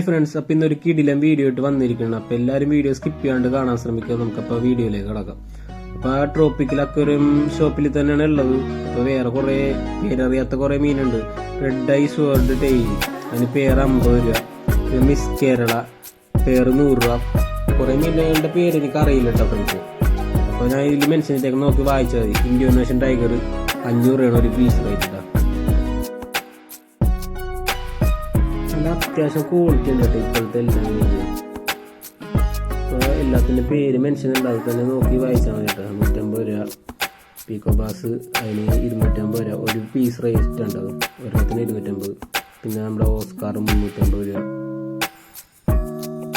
Hi friends അപ്പൊ ഇന്നൊരു കിടിലം വീഡിയോ ആയിട്ട് വന്നിരിക്കണം അപ്പൊ എല്ലാവരും വീഡിയോ സ്കിപ്പ് ചെയ്യാണ്ട് കാണാൻ ശ്രമിക്കുക നമുക്കപ്പോൾ വീഡിയോയിലേക്ക് കിടക്കാം. അപ്പൊ ആ ട്രോപ്പിക്കൽ അക്വറിയം ഷോപ്പിൽ തന്നെയാണ് ഉള്ളത്. അപ്പൊ വേറെ കുറെ പേരറിയാത്ത കുറേ മീനുണ്ട്. റെഡ് ഐ വേൾഡ് ടെയിൽ അതിന് പേര് അമ്പത് രൂപ. മിസ് കേരള പേര് നൂറ് രൂപ. കുറേ മീനുകളുടെ പേര് എനിക്ക് അറിയില്ല കേട്ടോ ഫ്രണ്ട്സ് അപ്പൊ ഞാൻ ഇതിൽ മെൻഷൻ ചെയ്തേക്ക് നോക്കി വായിച്ചാൽ മതി. ഇൻഡോനേഷ്യൻ ടൈഗർ അഞ്ഞൂറ് രൂപയാണ് ഒരു പീസ് റേറ്റ് നല്ല അത്യാവശ്യം ക്വാളിറ്റി ഉണ്ട് കേട്ടോ ഇപ്പോഴത്തെ എല്ലാം ഇപ്പോൾ എല്ലാത്തിന്റെ പേര് മെൻഷൻ ഉണ്ട്. അത് തന്നെ നോക്കി വായിച്ചാൽ മതി കേട്ടോ. നൂറ്റമ്പത് രൂപ. പീക്കോ ബാസ് അതിന് ഇരുന്നൂറ്റമ്പത് രൂപ. ഒരു പീസ് റേറ്റ് ഉണ്ട് അത്. ഒരെണ്ണത്തിന് ഇരുന്നൂറ്റമ്പത്. പിന്നെ നമ്മുടെ ഓസ്കാർ മുന്നൂറ്റമ്പത് രൂപ.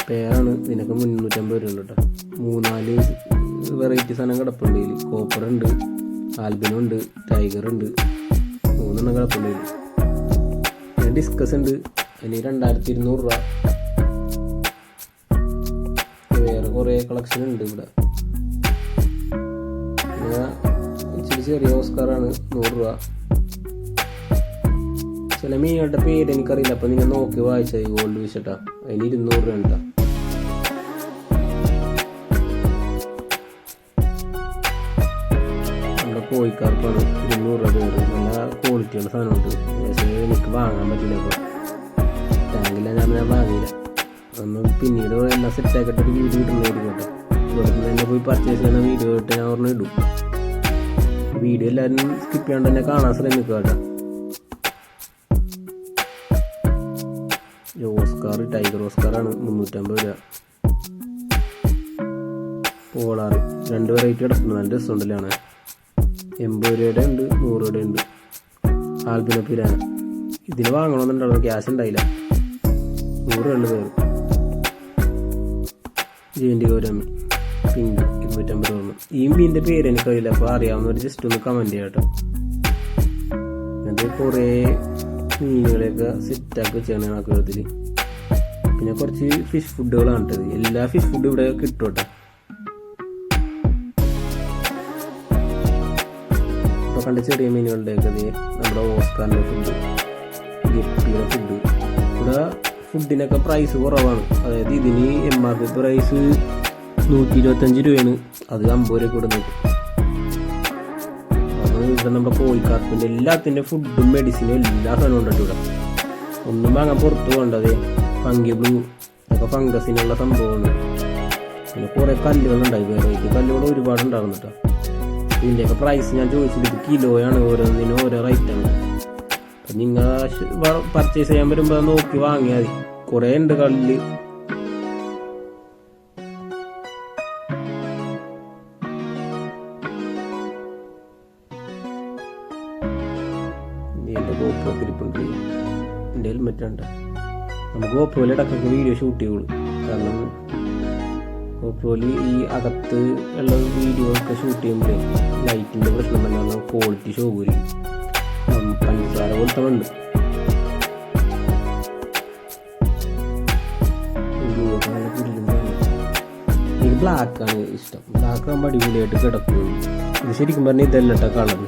പേരാണ്. ഇതിനൊക്കെ മുന്നൂറ്റമ്പത് രൂപ ഉണ്ട് കേട്ടോ. മൂന്നാൽ വെറൈറ്റി സാധനം കിടപ്പുണ്ട് ഇതിൽ കോപ്പർ ഉണ്ട്. ആൽബിനോ ഉണ്ട്. ടൈഗർ ഉണ്ട്. മൂന്നെണ്ണം കിടപ്പുണ്ട് ഇതിൽ ഡിസ്കസ് ഉണ്ട്. അതിന് രണ്ടായിരത്തി ഇരുന്നൂറ് രൂപ. വേറെ കുറേ കളക്ഷൻ ഉണ്ട് ഇവിടെ. ഇച്ചിരി ചെറിയ ഓസ്കാറാണ് നൂറ് രൂപ. ചില മീനുകളുടെ പേര് എനിക്കറിയില്ല അപ്പൊ നിങ്ങൾ നോക്കി വായിച്ചാൽ ഗോൾഡ് വിശട്ടാ അതിന് ഇരുന്നൂറ് രൂപ ഉണ്ടാ കോഴിക്കാർക്കാണ് ഇരുന്നൂറ് രൂപ പേര്. നല്ല ക്വാളിറ്റിയുള്ള സാധനമുണ്ട്. പക്ഷേ എനിക്ക് വാങ്ങാൻ പറ്റില്ല ഇപ്പോൾ ടാങ്കില്ല ഞാൻ ഞാൻ വാങ്ങിയില്ല. ഒന്ന് പിന്നീട് എല്ലാം സെറ്റ് ആക്കിയിട്ട് ഒരു വീഡിയോ കിട്ടുന്നതായിരിക്കും കേട്ടോ. ഇവിടെ തന്നെ പോയി പർച്ചേസ് ചെയ്യുന്ന വീഡിയോ ഇട്ട് ഞാൻ ഓർമ്മ ഇടും. വീഡിയോ എല്ലാവരും സ്കിപ്പ് ചെയ്യാണ്ട് തന്നെ കാണാൻ ശ്രമിക്കുക ഓസ്കാർ ടൈഗർ ഓസ്കാറാണ് മുന്നൂറ്റമ്പത് രൂപ. പോളാർ രണ്ട് വെറൈറ്റി കിടക്കുന്നു നല്ല രസമുണ്ടല്ലേ ആണ് എൺപത് രൂപയുടെ ഉണ്ട് നൂറ് രൂപയുടെ ഉണ്ട്. ആൽബിനപ്പിലാണ് ഇതിന് വാങ്ങണമെന്നുണ്ടല്ലോ ക്യാഷ് ഉണ്ടായില്ല. നൂറ് രണ്ട് പേര് ജീവന്റെ ഗൗരമി പിങ്ക് ഇരുന്നൂറ്റമ്പത് രൂപ ഈ മീനിന്റെ പേര് എനിക്കറിയില്ല അപ്പോൾ അറിയാവുന്നവർ ജസ്റ്റ് ഒന്ന് കമന്റ് ചെയ്യാം കേട്ടോ. അത് കുറേ മീനുകളെയൊക്കെ സെറ്റാക്കി വെച്ചാണ് ആക്കുളത്തിൽ പിന്നെ കുറച്ച് ഫിഷ് ഫുഡുകളാണ് കേട്ടത് എല്ലാ ഫിഷ് ഫുഡും ഇവിടെ കിട്ടും കേട്ടോ. ഇപ്പോൾ കണ്ട ചെറിയ മീനുകളുടെയൊക്കെ നമ്മുടെ ഓസ്കാറിന്റെ ഫുഡ് ഗപ്പിയുടെ ഫുഡ് ഇവിടെ ഫുഡിനൊക്കെ പ്രൈസ് കുറവാണ്. അതായത് ഇതിന് എം ആർ പി പ്രൈസ് നൂറ്റി ഇരുപത്തഞ്ച് രൂപയാണ്. അത് അമ്പത് രൂപ കൊടുക്കുന്നത് നമ്മുടെ കോഴിക്കാർപ്പിന്റെ എല്ലാത്തിന്റെ ഫുഡും മെഡിസിനും എല്ലാ സാധനവും ഉണ്ട് ഇവിടെ. ഒന്നും വാങ്ങാൻ പുറത്ത് പോകണ്ടതേ ഫംഗി ബ്ലൂ ഇതൊക്കെ ഫംഗസിനുള്ള സംഭവമാണ്. പിന്നെ കുറേ കല്ലുകളുണ്ടായി വെറൈറ്റി കല്ലുകൾ ഒരുപാട് ഉണ്ടാകുന്നുട്ടോ ഇതിന്റെയൊക്കെ പ്രൈസ് ഞാൻ ചോദിച്ചിട്ട് കിലോയാണ് ഓരോന്നിനും ഓരോ റേറ്റാണ് അപ്പം നിങ്ങൾ പർച്ചേസ് ചെയ്യാൻ വരുമ്പോൾ നോക്കി വാങ്ങിയാൽ മതി. കുറേ ഉണ്ട് കല്ല് എന്റെ ഗോപ്രോക്ക് ഇരിപ്പുണ്ട്. എന്റെ ഇടക്കൊക്കെ വീഡിയോ ഷൂട്ട് ചെയ്യുള്ളൂ കാരണം ഗോപ്രോയിൽ ഈ അകത്ത് ഉള്ള വീഡിയോ ഒക്കെ ഷൂട്ട് ചെയ്യുമ്പോഴേ ലൈറ്റിന്റെ പ്രശ്നം തന്നെയാണ് ക്വാളിറ്റി ഷോ കൂരി പഞ്ചസാര പോലത്തെ ഉണ്ട് എനിക്ക് ബ്ലാക്ക് ആണ് ഇഷ്ടം. ബ്ലാക്ക് ആകുമ്പോൾ അടിപൊളിയായിട്ട് കിടക്കും. ഇത് ശരിക്കും പറഞ്ഞാൽ ഇതല്ല കേട്ടോ കളർ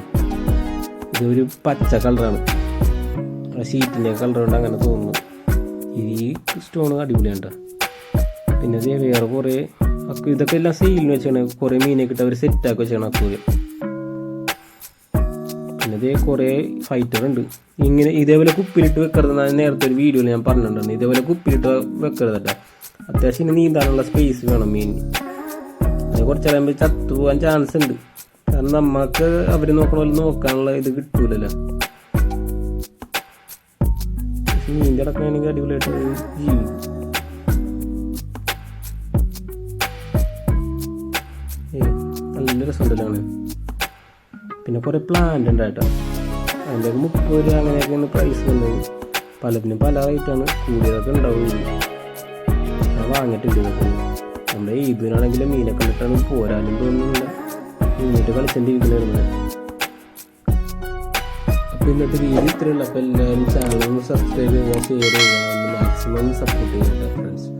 ഇതൊരു പച്ച കളറാണ് ഷീറ്റിന്റെ കളർ കൊണ്ട് അങ്ങനെ തോന്നുന്നു. ഈ സ്റ്റോൺ അടിപൊളിയാണ് പിന്നെ ഇത് വേറെ കുറേ ഇതൊക്കെ എല്ലാം സെയിലിന് വെച്ചാണ്. കുറേ മീനൊക്കെ ഇട്ട് അവർ സെറ്റാക്കി വെച്ചാണ് അക്കൂര് ഇതേ കുറേ ഫൈറ്റർ ഉണ്ട് ഇങ്ങനെ ഇതേപോലെ കുപ്പിലിട്ട് വെക്കരുത് നേരത്തെ ഒരു വീഡിയോയിൽ ഞാൻ പറഞ്ഞിട്ടുണ്ടായിരുന്നു. ഇതേപോലെ കുപ്പിലിട്ട് വെക്കരുത് കേട്ടോ അത്യാവശ്യം ഇനി നീന്താനുള്ള സ്പേസ് വേണം മീൻ അത് കുറച്ച് കഴിയുമ്പോൾ ചത്തു പോകാൻ ചാൻസ് ഉണ്ട്. കാരണം നമ്മൾക്ക് അവർ നോക്കണ പോലെ നോക്കാനുള്ള ഇത് കിട്ടൂലല്ലോ. മീന്റെ അടക്കമാണെങ്കിൽ അടിപൊളിയായിട്ട് ജീവിക്കും. നല്ല രസമുണ്ടല്ലോ പിന്നെ കുറേ പ്ലാന്റ് ഉണ്ട് അതിന്റെ മുപ്പത് രൂപ അങ്ങനെയൊക്കെയാണ് പ്രൈസ് വന്നത്. പലതിനും പല റേറ്റാണ് കൂടിയതൊക്കെ ഉണ്ടാവുന്നത് ഞാൻ വാങ്ങിയിട്ടുണ്ട് നമ്മുടെ ഈദിനാണെങ്കിലും മീനൊക്കെ ഇട്ടാണ് പോരാനും തോന്നുന്നില്ല. മീനിട്ട് കളിച്ചോണ്ടിരിക്കണായിരുന്നു അപ്പോൾ ഇന്നത്തെ വീഡിയോ ഇത്രയുള്ള അപ്പോൾ എല്ലാവരും ചാനൽ ഒന്ന് സബ്സ്ക്രൈബ് ചെയ്യുക ഷെയർ ചെയ്യുക മാക്സിമം സപ്പോർട്ട് ചെയ്യുക ഫ്രണ്ട്സ്